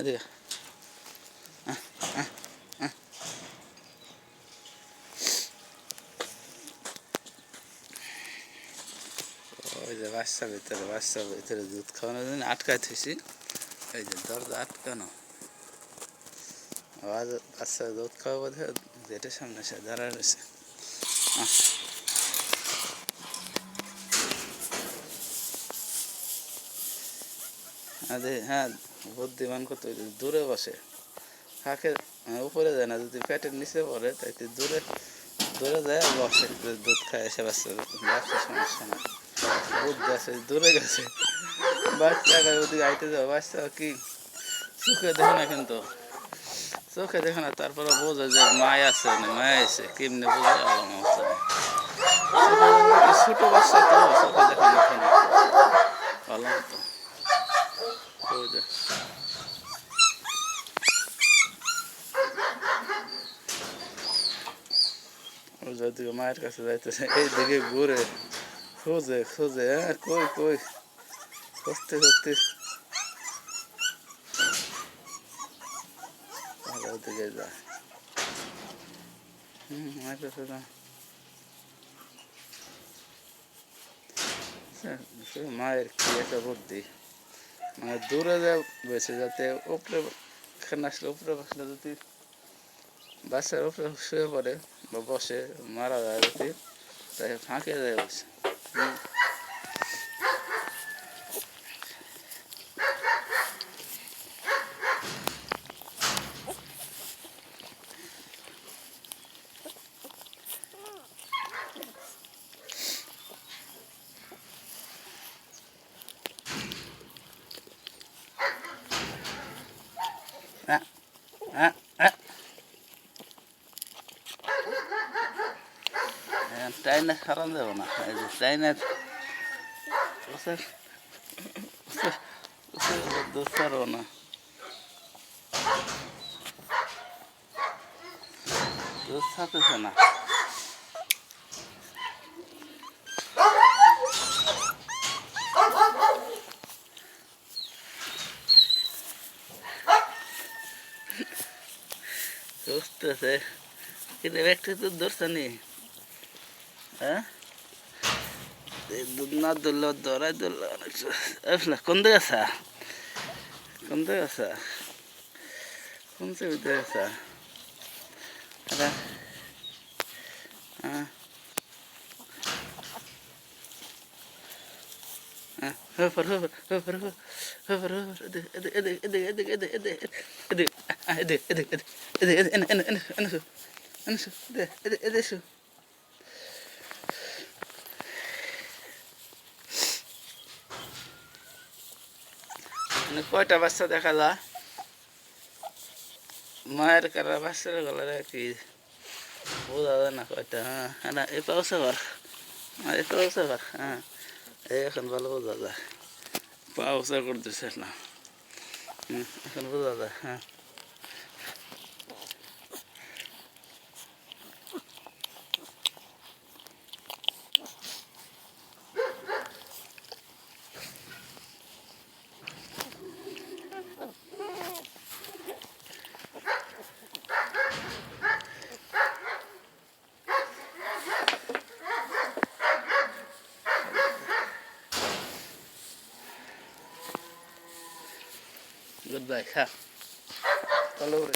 এদিকে ওই যে বাচ্চা ভিতরে বাচ্চা ভিতরে দুধ খাওয়ানোর জন্য আটকায় থুইছি এই যে দরজা আটকানো আওয়াজ বাচ্চা দুধ খাওয়া বোধ হয় গেটের সামনে এসে দাঁড়ায় রয়েছে। আরে হ্যাঁ বুদ্ধিমান কত দূরে বসে। আহ, উপরে যায় না যদি পেটের নিচে পড়ে তাইতে দূরে দূরে যায় বসে। দুধ খায় এসে বাচ্চা বাচ্চা সমস্যা না বুদ্ধি আছে দূরে গেছে। বাচ্চা ওদিকে আইতে যাও বাচ্চা কি চোখে দেখে না কিন্তু। চোখে দেখে না তারপরে বোঝে যে মায় আছে না মায় আছে কেমনে বোঝে মাহসা ছোট বাচ্চা তো চোখে দেখে না ওই যে ওই যে ওদিকে মায়ের কাছে যাইতেছে, এইদিকে ঘুরে, খোঁজে খোঁজে হ্যাঁ কই কই? খুঁজতে খুঁজতে ভালো ওদিকে যায়। হুম, মায়ের কাছে যা মায়ের কি একটা বুদ্ধি। মানে দূরে যা বেছে যাতে উপরে, এখানে আসলে উপরে বসলে যদি বাচ্চার উপরে শুয়ে পড়ে বা বসে মারা যায় তাই ফাঁকে যায় বসে। চাইনা খারাপ দেবো না এই যে চাইনার দোষারও না দোষ থাকতেছে না দোষতেছে কিন্তু ব্যক্তি তো দোষ নেই হ্যাঁ এই দুধ না ধরলে ধরাই ধরলে অনেক আসলে কোন দিকে আসা কোন দিকে আসা কোন দিকে আসা আরে হ্যাঁ হ্যাঁ হোপর হোপর হোপর হোপর হোপর এদিকে এদিকে এদিকে এদিকে এদিকে এদিকে এদিকে এদিকে এদিকে এদিকে এদিকে এদিকে এনে এনে এনে এনে শু এনে শু এদিকে এদিকে এদিকে শু মানে কয়টা বাচ্চা দেখা যা মায়ের কারা বাচ্চার গলার কি? বোঝা যায় না কয়টা হ্যাঁ। হ্যাঁ না এই পাউসে ঘর হ্যাঁ এই পাউসে ঘর হ্যাঁ। এখন ভালো বোঝা যায়। পাউসে করতেছে না। এখন বোঝা যায় হ্যাঁ। Goodbye, ha. Follow.